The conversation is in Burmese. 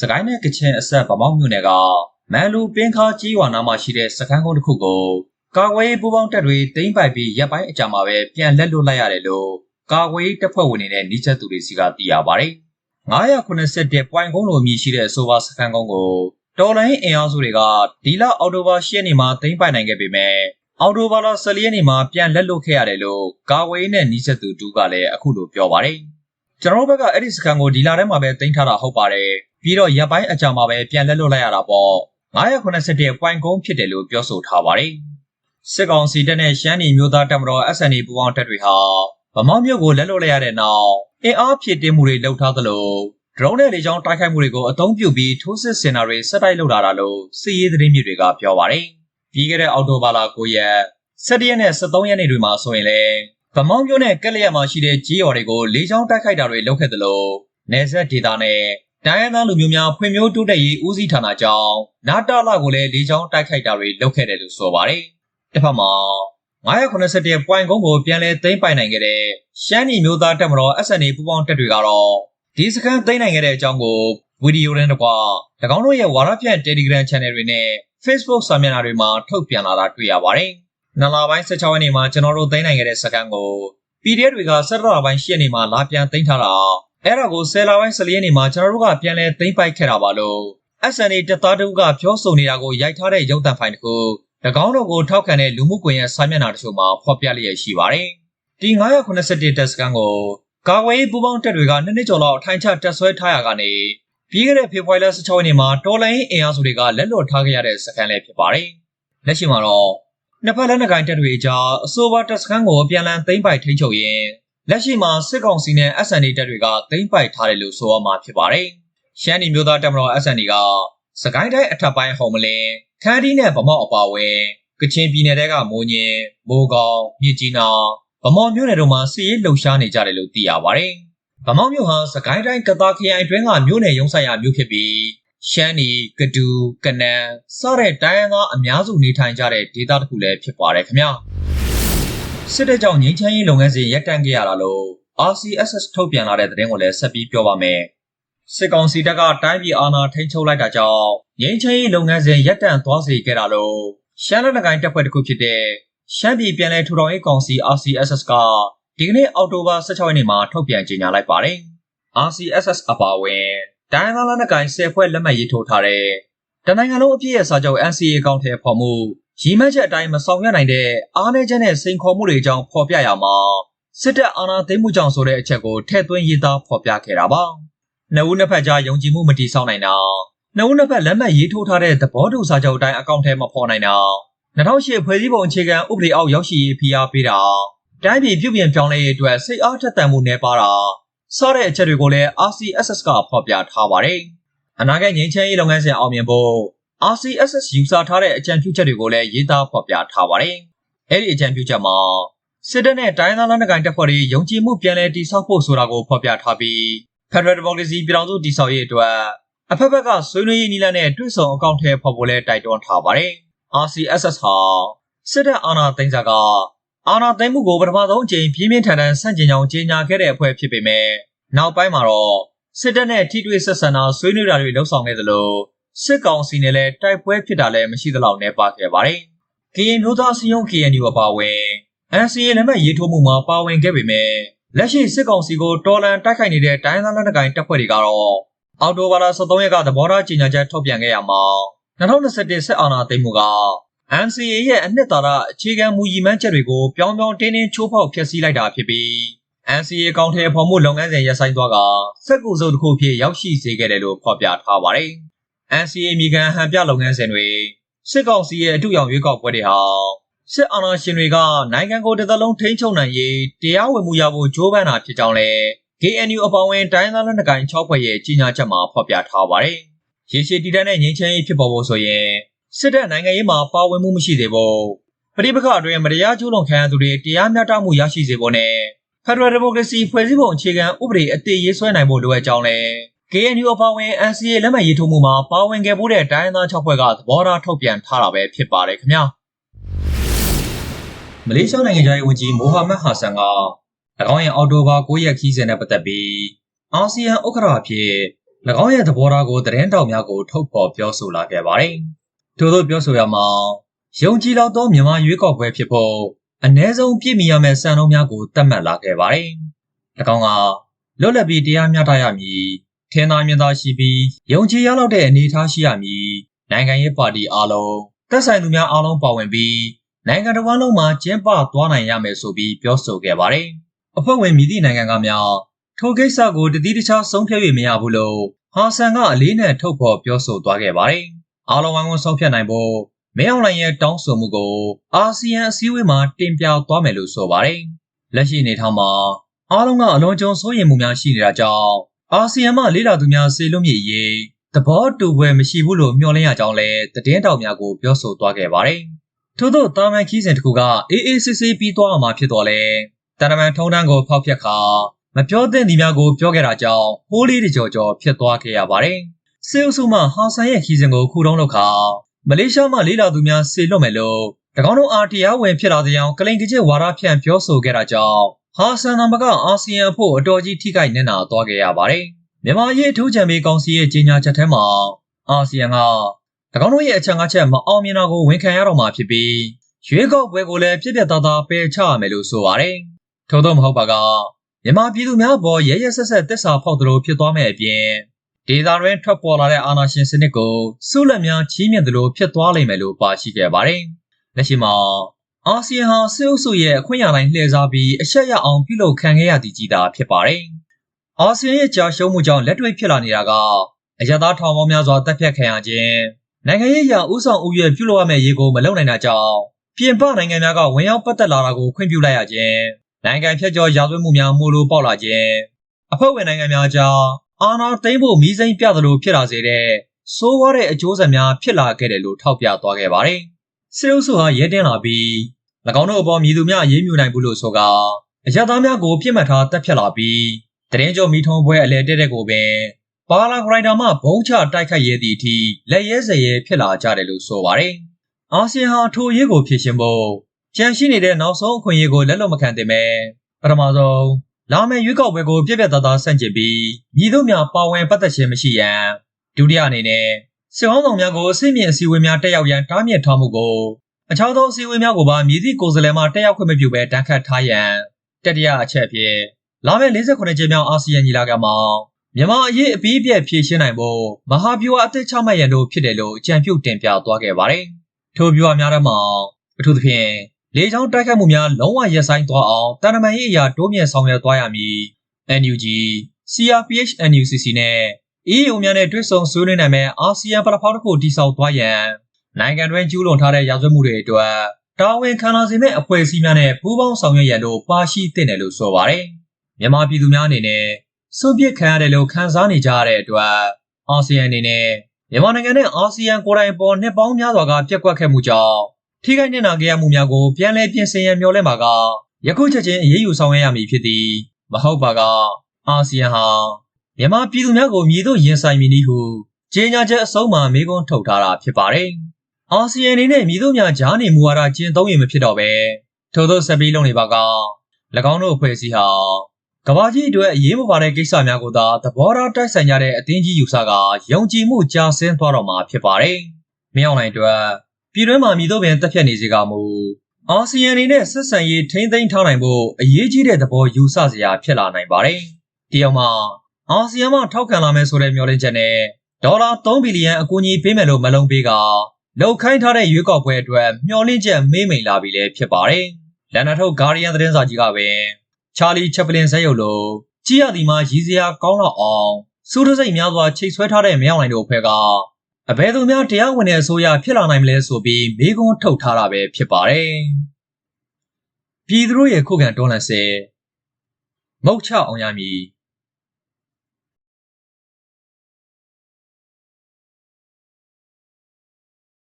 စကိုင်းနဲ့ကချင်အဆက်ဗမောက်မြို့နယ်ကမန်လူပင်ခါကြီးဝါနာမှာရှိတဲ့စခန်းကုန်းတစ်ခုကိုကာကွယ်ရေးပူးပေါင်းတပ်တွေသိမ်းပိုက်ပြီးရပ်ပိုင်းအကြာမှာပဲပြန်လက်လွတ်လိုက်ရတယ်လို့ကာကွယ်ရေးတပ်ဖွဲ့ဝင်တွေနဲ့နှိချက်သူတွေစီကသိရပါတယ်။981ပွိုင်ကုန်းလိုအမည်ရှိတဲ့အဆိုပါစခန်းကုန်းကိုတော်လိုင်းအင်အားစုတွေကဒီလအောက်တိုဘာ10ရက်နေ့မှာသိမ်းပိုက်နိုင်ခဲ့ပေမဲ့အော်တိုဘာလ14ရက်နေ့မှာပြန်လက်လွတ်ခဲ့ရတယ်လို့ကာဝေးနဲ့နီးစပ်သူတူကလည်းအခုလိုပြောပါတယ်။ကျွန်တော်တို့ဘက်ကအဲ့ဒီစကန်ကိုဒီလထဲမှာပဲတင်ထားတာဟုတ်ပါတယ်။ ပြီးတော့ရပ်ပိုင်းအကြာမှာပဲပြန်လက်လွတ်လိုက်ရတာပေါ့။981ပွိုင်ကုန်းဖြစ်တယ်လို့ပြောဆိုထားပါတယ်။စစ်ကောင်စီတပ်နဲ့ရှမ်းပြည်မျိုးသားတပ်မတော် SNA ပူးပေါင်းတပ်တွေဟာဗမောက်မြို့ကိုလက်လွတ်လိုက်ရတဲ့နောက်အင်အားဖြည့်တင်းမှုတွေလှုပ်ထားသလိုဒရုန်းနဲ့လေကြောင်းတိုက်ခိုက်မှုတွေကိုအသုံးပြုပြီးထိုးစစ်ဆင်တာတွေဆက်တိုက်လုပ်လာတာလို့စစ်ရေးသတင်းမြစ်တွေကပြောပါတယ်။ပြီးခဲ့တဲ့အောက်တိုဘာလ9ရက်17ရက်နဲ့23ရက်နေ့တွေမှာဆိုရင်လည်းဗမောင်းမြို့နယ်ကက်လျက်မှာရှိတဲ့ကြီးရော်တွေကိုလေကြောင်းတိုက်ခိုက်တာတွေလုပ်ခဲ့သလိုနေဆက်ဒေတာနဲ့ တိုင်းရင်းသားလူမျိုးများဖွံ့ဖြိုးတိုးတက်ရေးဦးစီးဌာနကြောင့်နာတာလာကိုလည်းလေကြောင်းတိုက်ခိုက်တာတွေလုပ်ခဲ့တယ်လို့ဆိုပါတယ်။တစ်ဖက်မှာ981ပွိုင်ကုန်းကိုပြန်လည်သိမ်းပိုင်နိုင်ခဲ့တဲ့ရှမ်းပြည်မျိုးသားတပ်မတော် SNA ပူးပေါင်းတပ်တွေကတော့ဒီစကန်သိမ်းနိုင်ခဲ့တဲ့အကြောင်းကိုဗီဒီယိုနဲ့တကွ၎င်းတို့ရဲ့ဝါရဖြန့် Telegram Channel တွေနဲ့ Facebook စာမျက်နှာတွေမှာထုတ်ပြန်လာတာတွေ့ရပါတယ်။နလာပိုင်း16ရက်နေ့မှာကျွန်တော်တို့သိမ်းနိုင်ခဲ့တဲ့စကန်ကို PDF တွေက17လပိုင်း10ရက်နေ့မှာလာပြန်သိမ်းထားတာ အဲ့ဒါကို10လပိုင်း14ရက်နေ့မှာကျွန်တော်တို့ကပြန်လဲသိမ်းပိုက်ခဲ့တာပါလို့ SNA တပ်သားတို့ကပြောဆိုနေတာကိုရိုက်ထားတဲ့ရုပ်သံဖိုင်တစ်ခု၎င်းတို့ကိုထောက်ခံတဲ့လူမှုကွန်ရက်စာမျက်နှာတချို့မှာဖော်ပြလျက်ရှိပါတယ်။ဒီ981တက်စကန်ကိုကာဝေးပူပေါင်းတပ်တွေကနှစ်နှစ်ကျော်လောက်ထိုင်ချတက်ဆွဲထားရကနေပြီးခဲ့တဲ့ဖေဖော်ဝါရီလ16ရက်နေ့မှာတော်လိုင်းအင်အားစုတွေကလက်လွတ်ထားခဲ့ရတဲ့စကန်လည်းဖြစ်ပါတယ်။လက်ရှိမှာတော့နှစ်ဖက်လက်နက်ကိုင်တပ်တွေကြားအဆိုပါတက်စကန်ကိုပြန်လည်သိမ်းပိုက်ထိန်းချုပ်ရင်း လက်ရှိမှာစစ်ကောင်စီနဲ့ SND တပ်တွေကသိမ်းပိုက်ထားတယ်လို့ဆိုရမှာဖြစ်ပါတယ်။ရှမ်းပြည်မျိုးသားတပ်မတော် SND ကစကိုင်းတိုင်းအထက်ပိုင်းဟုံမလင်းခန်းဒီနဲ့ဗမောက်အပါဝင်ကချင်ပြည်နယ်တဲကမိုးညင်းမိုးကောင်းမြစ်ကြီးနားဗမော်မြို့နယ်တို့မှာစီးရေးလှုပ်ရှားနေကြတယ်လို့သိရပါတယ်။ဗမော်မြို့ဟာစကိုင်းတိုင်းကတာခရိုင်တွင်းကမြို့နယ်ရုံးဆိုင်ရာမြို့ဖြစ်ပြီးရှမ်းနီကဒူကနန်စတဲ့တိုင်းရင်းသားအများစုနေထိုင်ကြတဲ့ဒေသတစ်ခုလည်းဖြစ်ပါတယ်ခင်ဗျာ။ စစ်တပ်ကြောင့်ငြိမ်းချမ်းရေးလုပ်ငန်းစဉ်ရပ်တန့်ခဲ့ရတာလို့ RCSS ထုတ်ပြန်လာတဲ့သတင်းကိုလည်းဆက်ပြီးပြောပါမယ်။စစ်ကောင်စီတပ်ကတိုင်းပြည်အာဏာထိန်းချုပ်လိုက်တာကြောင့်ငြိမ်းချမ်းရေးလုပ်ငန်းစဉ်ရပ်တန့်သွားစေခဲ့တာလို့ရှမ်းလက်နက်ကိုင်တပ်ဖွဲ့တစ်ခုဖြစ်တဲ့ရှမ်းပြည်ပြည်내ထူထောင်ရေးကောင်စီ RCSS ကဒီကနေ့အောက်တိုဘာ16ရက်နေ့မှာထုတ်ပြန်ကြေညာလိုက်ပါတယ်။ RCSS အပါအဝင်တိုင်းသားလက်နက်ကိုင်10ဖွဲ့လက်မှတ်ရေးထိုးထားတဲ့တနိုင်ငံလုံးအပြည့်ရဲ့စာချုပ် NCA အကောင့်ထဲပေါ်မှု ရည်မှန်းချက်အတိုင်းမဆောင်ရွက်နိုင်တဲ့အားနည်းချက်နဲ့စိန်ခေါ်မှုတွေကြောင့်ဖော်ပြရမှာစစ်တပ်အာဏာသိမ်းမှုကြောင့်ဆိုတဲ့အချက်ကိုထည့်သွင်းရေးသားဖော်ပြခဲ့တာပါ။နှစ်ဦးနှစ်ဖက်ကြားယုံကြည်မှုမတည်ဆောက်နိုင်တာနှစ်ဦးနှစ်ဖက်လက်မှတ်ရေးထိုးထားတဲ့သဘောတူစာချုပ်အတိုင်းအကောင့်ထဲမဖော်နိုင်တာ2008ဖွဲ့စည်းပုံအခြေခံဥပဒေအောက်ရောက်ရှိရေးဖိအားပေးတာတိုင်းပြည်ပြုပြင်ပြောင်းလဲရေးအတွက်စိတ်အားထက်သန်မှုနှဲပါတာစတဲ့အချက်တွေကိုလည်း RCSS ကဖော်ပြထားပါတယ်။အနာဂတ်ငြိမ်းချမ်းရေးလုပ်ငန်းစဉ်အောင်မြင်ဖို့ RCSS ယူဆထားတဲ့အကြံပြုချက်တွေကိုလည်းရေးသားဖော်ပြထားပါတယ်။အဲ့ဒီအကြံပြုချက်မှာစစ်တပ်နဲ့တိုင်းသားလက်နက်ကိုင်တပ်ဖွဲ့တွေယုံကြည်မှုပြန်လည်တည်ဆောက်ဖို့ဆိုတာကိုဖော်ပြထားပြီး Federal Democracy ပြည်ထောင်စုတည်ဆောက်ရေးအတွက်အဖက်ဖက်ကဆွေးနွေးရေးနည်းလမ်းနဲ့တွဲဆောင်အကောင့်ထဲပေါ်ဖို့လဲတိုက်တွန်းထားပါတယ်။ RCSS ဟာစစ်တပ်အာဏာသိမ်းစာကအာဏာသိမ်းမှုကိုပထမဆုံးအကြိမ်ပြင်းပြင်းထန်ထန်ဆန့်ကျင်ကြောင်းကြေညာခဲ့တဲ့အဖွဲ့ဖြစ်ပေမဲ့နောက်ပိုင်းမှာတော့စစ်တပ်နဲ့ထိတွေ့ဆက်ဆံတာဆွေးနွေးတာတွေလှုပ်ဆောင်ခဲ့သလို စစ်ကောင်စီနဲ့လည်းတိုက်ပွဲဖြစ်တာလည်းမရှိသလောက်နဲ့ပါခဲ့ပါတယ်။ KN မျိုးသားစီယုံ KNU အပါအဝင် NCA လက်မှတ်ရေးထိုးမှုမှာပါဝင်ခဲ့ပေမဲ့လက်ရှိစစ်ကောင်စီကိုတော်လန်တိုက်ခိုက်နေတဲ့တိုင်းသားလက်နက်ကိုင်တပ်ဖွဲ့တွေကတော့အော်တိုဘာလ23ရက်ကသဘောထားကြေညာချက်ထုတ်ပြန်ခဲ့ရမှာ2021စစ်အာဏာသိမ်းမှုက NCA ရဲ့အနှစ်သာရအခြေခံမူရည်မှန်းချက်တွေကိုပြောင်းပြောင်းတင်းတင်းချိုးဖောက်ဖျက်ဆီးလိုက်တာဖြစ်ပြီး NCA ကောင်ထဲဖော်မှုလုပ်ငန်းစဉ်ရပ်ဆိုင်းသွားကစက်ကူစုပ်တစ်ခုဖြစ်ရောက်ရှိစေခဲ့တယ်လို့ဖော်ပြထားပါတယ်။ NCA မြေခံဟန်ပြလုပ်ငန်းစဉ်တွေစစ်ကောင်စီရဲ့အထူးရောင်ရွေးကောက်ပွဲတွေဟာစစ်အာဏာရှင်တွေကနိုင်ငံကိုတစ်သလုံးထိန်းချုပ်နိုင်ရေးတရားဝင်မှုရဖို့ကြိုးပမ်းတာဖြစ်ကြောင်းလည်း KNU အပောင်ဝင်တိုင်းသားလက်နက်ကိုင်6ဖွဲ့ရဲ့ကြီးညာချက်မှာဖော်ပြထားပါတယ်။ရေရှည်တည်တံ့တဲ့ငြိမ်းချမ်းရေးဖြစ်ပေါ်ဖို့ဆိုရင်စစ်တပ်နိုင်ငံရေးမှာပါဝင်မှုမရှိသေးဖို့ပဋိပက္ခအတွင်းမတရားကျူးလွန်ခံရသူတွေတရားမျှတမှုရရှိစေဖို့နဲ့ Federal Democracy ဖွဲ့စည်းပုံအခြေခံဥပဒေအတည်ရေးဆွဲနိုင်ဖို့လိုအပ်ကြောင်းလည်း KNU အပါအဝင် NCA လက်မှတ်ရေးထိုးမှုမှာပါဝင်ခဲ့မှုတဲ့တိုင်းသား6ဖွဲ့ကသဘောထားထုတ်ပြန်ထားတာပဲဖြစ်ပါတယ်ခင်ဗျာမလေးရှားနိုင်ငံသားရေးဝန်ကြီးမိုဟာမက်ဟာဆန်က၎င်းရဲ့အော်တိုဘာ9ရက်ခီးစဉ်နဲ့ပတ်သက်ပြီးအာဆီယံဥက္ကဋ္ဌအဖြစ်၎င်းရဲ့သဘောထားကိုသတင်းတောက်များကိုထုတ်ဖော်ပြောဆိုလာခဲ့ပါတယ်။ထို့သောပြောဆိုရမှာယုံကြည်လောက်သောမြန်မာရွေးကောက်ပွဲဖြစ်ဖို့အ ਨੇ ဆုံးပြည့်မီရမယ့်စံနှုန်းများကိုသတ်မှတ်လာခဲ့ပါတယ်။၎င်းကလွတ်လပ်ပြီးတရားမျှတရမည် ထင်သာမြင်သာရှိပြီးယုံကြည်ရလောက်တဲ့အနေအထားရှိရမည်နိုင်ငံရေးပါတီအားလုံးသက်ဆိုင်သူများအားလုံးပါဝင်ပြီးနိုင်ငံတော်ဝန်လုံးမှာကျင်းပသွားနိုင်ရမယ်ဆိုပြီးပြောဆိုခဲ့ပါတယ်။အဖွဲ့ဝင်မြည်သည့်နိုင်ငံကများထိုကိစ္စကိုတတိတခြားဆုံးဖြတ်၍မရဘူးလို့ဟာဆန်ကအလေးနဲ့ထုတ်ဖော်ပြောဆိုသွားခဲ့ပါတယ်။အားလုံးဝိုင်းဝန်းဆုံးဖြတ်နိုင်ဖို့မင်းအောင်လှိုင်ရဲ့တောင်းဆိုမှုကိုအာဆီယံအစည်းအဝေးမှာတင်ပြသွားမယ်လို့ဆိုပါတယ်။လက်ရှိအနေထားမှာအားလုံးကအလွန်ကြုံစိုးရိမ်မှုများရှိနေတာကြောင့် အာဆီယံမှလေးလာသူများစေလွတ်မြေရေးသဘောတူပွဲမရှိဘူးလို့မျှော်လင့်ရကြောင်းလည်းသတင်းတောက်များကိုပြောဆိုသွားခဲ့ပါတယ်။ထို့သောတာမန်ခီးစဉ်တစ်ခုကအေးအေးဆေးဆေးပြီးသွားမှာဖြစ်တော်လဲတရမန်ထုံးတန်းကိုဖောက်ဖျက်ခါမပြောသင့်သည်များကိုပြောခဲ့တာကြောင့်ဟိုးလေးတကြော်ကြော်ဖြစ်သွားခဲ့ရပါတယ်။စေအုပ်စုမှဟာဆန်ရဲ့ခီးစဉ်ကိုခုတုံးလောက်ခါမလေးရှားမှလေးလာသူများစေလွတ်မယ်လို့၎င်းတို့အားတရားဝင်ဖြစ်လာတဲ့အောင်ကလိန်ကကျဝါဒဖြန့်ပြောဆိုခဲ့တာကြောင့် ဟာဆန်နံပါတ်ကအာဆီယံအဖို့အတော်ကြီးထိခိုက်နေတာသွားခဲ့ရပါတယ်။မြန်မာရေးထိုးချံမေကောင်စီရဲ့ကြေညာချက်ထဲမှာအာဆီယံက၎င်းတို့ရဲ့အချက်ငါးချက်မအောင်မြင်တာကိုဝန်ခံရတော့မှာဖြစ်ပြီးရွေးကောက်ပွဲကိုလည်းပြည့်ပြည့်သားသားပယ်ချရမယ်လို့ဆိုပါတယ်။ထို့သောမဟုတ်ပါကမြန်မာပြည်သူများပေါ်ရဲရဲဆက်ဆက်တစ္ဆာဖောက်သလိုဖြစ်သွားမဲ့အပြင်ဒေသတွင်းထွက်ပေါ်လာတဲ့အာဏာရှင်စနစ်ကိုစုလက်များချီးမြှင့်သလိုဖြစ်သွားလိမ့်မယ်လို့ပါရှိခဲ့ပါတယ်။လက်ရှိမှာ အာဆီယံဟာစစ်အုပ်စုရဲ့အခွင့်အာဏာလှည့်စားပြီးအရှက်ရအောင်ပြုလုပ်ခံခဲ့ရသည်ကြီးတာဖြစ်ပါတယ်။အာဆီယံရဲ့ကြာရှုံးမှုကြောင့်လက်တွေ့ဖြစ်လာနေတာကအရသာထောင်ပေါင်းများစွာတပ်ဖြတ်ခံရခြင်းနိုင်ငံရေးအရဥဆောင်ဥရွယ်ပြုလုပ်ရမယ့်ရေကိုမလုပ်နိုင်တာကြောင့်ပြင်ပနိုင်ငံများကဝင်ရောက်ပတ်သက်လာတာကိုခွင့်ပြုလိုက်ရခြင်းနိုင်ငံဖြတ်ကျော်ရာဇဝတ်မှုများမှုလိုပေါက်လာခြင်းအဖွဲ့ဝင်နိုင်ငံများကြားအာဏာသိမ်းဖို့မီးစိမ်းပြသလိုဖြစ်လာစေတဲ့စိုးဝါးတဲ့အကျိုးဆက်များဖြစ်လာခဲ့တယ်လို့ထောက်ပြသွားခဲ့ပါတယ်။စစ်အုပ်စုဟာရဲတင်လာပြီး၎ င်းတို့အပေါ်မြည်သူများအေးမြူနိုင်ဘူးလို့ဆိုကာအရသားများကိုပြစ်မှတ်ထားတပ်ဖြတ်လာပြီးတရင်ကျော်မိထုံးပွဲအလဲတက်တဲ့ကိုပင်ပါလာဂရိုင်တာမှဘုံချတိုက်ခိုက်ရဲသည့်အထိလက်ရဲစရဲဖြစ်လာကြတယ်လို့ဆိုပါတယ်။အာဆီယံဟာထိုရေးကိုဖြည့်ရှင်ဖို့ကြံရှိနေတဲ့နောက်ဆုံးအခွင့်အရေးကိုလက်လွတ်မခံသင့်ပဲပထမဆုံးလာမယ့်ရွေးကောက်ပွဲကိုပြည့်ပြည့်သားသားဆန့်ကျင်ပြီးညီတို့များပါဝင်ပတ်သက်ခြင်းမရှိရန်ဒုတိယအနေနဲ့စစ်ဟောင်းဆောင်များကိုအစိမ့်မြင့်အစည်းအဝေးများတက်ရောက်ရန်တားမြစ်ထားမှုကို အခြားသောအစည်းအဝေးများကိုပါမြည်သည့်ကိုယ်စားလှယ်မှတက်ရောက်ခွင့်မပြုဘဲတန်းခတ်ထားရန်တတိယအချက်ဖြင့်လာမယ့်48ကြိမ်မြောက်အာဆီယံညီလာခံမှာမြန်မာအရေးအပြီးအပြည့်ဖြေရှင်းနိုင်ဖို့မဟာဗျူဟာအသစ်ချမှတ်ရန်တို့ဖြစ်တယ်လို့အကြံပြုတင်ပြသွားခဲ့ပါတယ်။ထိုဗျူဟာများထဲမှာအထူးသဖြင့်လေကြောင်းတိုက်ခိုက်မှုများလုံးဝရပ်ဆိုင်းသွားအောင်တန်တမန်ရေးအရာတိုးမြင့်ဆောင်ရွက်သွားရမည် NUG CRPH NUCC နဲ့ EU များနဲ့တွဲဆုံဆွေးနွေးနိုင်မဲ့အာဆီယံပလက်ဖောင်းတစ်ခုတည်ဆောက်သွားရန် နိုင်ငံတွင်းကျူးလွန်ထားတဲ့ရာဇဝတ်မှုတွေအတွက်တာဝန်ခံလာစေမဲ့အဖွဲ့အစည်းများနဲ့ပူးပေါင်းဆောင်ရွက်ရန်တို့ပါရှိသင့်တယ်လို့ဆိုပါတယ်။မြန်မာပြည်သူများအနေနဲ့စွန့်ပစ်ခံရတယ်လို့ခံစားနေကြရတဲ့အတွက်အာဆီယံအနေနဲ့မြန်မာနိုင်ငံနဲ့အာဆီယံကိုယ်တိုင်ပေါ်နှစ်ပေါင်းများစွာကပြက်ကွက်ခဲ့မှုကြောင့်ထိခိုက်နစ်နာခဲ့ရမှုများကိုပြန်လည်ပြင်ဆင်ရန်မျှော်လင့်ပါကယခုချက်ချင်းအရေးယူဆောင်ရွက်ရမည်ဖြစ်သည်မဟုတ်ပါကအာဆီယံဟာမြန်မာပြည်သူများကိုမြည်သို့ရင်ဆိုင်မည်နည်းဟုကြေညာချက်အဆုံးမှာမေးခွန်းထုတ်ထားတာဖြစ်ပါတယ်။ အာဆီယံအနေနဲ့မြည်သို့များကြားနေမူဝါဒကျင့်သုံးရင်မဖြစ်တော့ပဲထို့သောဆက်ပြီးလုပ်နေပါက၎င်းတို့အဖွဲ့အစည်းဟာကဘာကြီးအတွက်အရေးမပါတဲ့ကိစ္စများကိုသာသဘောထားတိုက်ဆိုင်ကြတဲ့အသင်းကြီးယူဆကယုံကြည်မှုကြာဆင်းသွားတော့မှာဖြစ်ပါတယ်။မင်းအောင်လှိုင်အတွက်ပြည်တွင်းမှာမြည်သို့ပင်တက်ဖြတ်နေစေကမူအာဆီယံအနေနဲ့ဆက်ဆံရေးထိမ့်သိမ်းထားနိုင်ဖို့အရေးကြီးတဲ့သဘောယူဆစရာဖြစ်လာနိုင်ပါတယ်။တယောက်မှအာဆီယံမှထောက်ခံလာမယ်ဆိုတဲ့မျှော်လင့်ချက်နဲ့ဒေါ်လာ3ဘီလီယံအကူအညီပေးမယ်လို့မလုံးပေးက လောက်ခိုင်းထားတဲ့ရွေးကောက်ပွဲအတွက်မျှော်လင့်ချက်မေးမိန်လာပြီလည်းဖြစ်ပါတယ်။လန်နာထုတ်ဂါရီယန်သတင်းစာကြီးကပင်ချာလီချက်ပလင်ဇက်ရုပ်လိုကြည့်ရသည်မှာရည်စရာကောင်းတော့အောင်စူးတစိတ်များစွာချိတ်ဆွဲထားတဲ့မြောင်လိုင်တို့အဖွဲ့ကအဘယ်သူများတရားဝင်တဲ့အစိုးရဖြစ်လာနိုင်မလဲဆိုပြီးမေးခွန်းထုတ်ထားတာပဲဖြစ်ပါတယ်။ပြည်သူတို့ရဲ့ခုခံတွန်းလှန်စေမုတ်ချအောင်ရမည်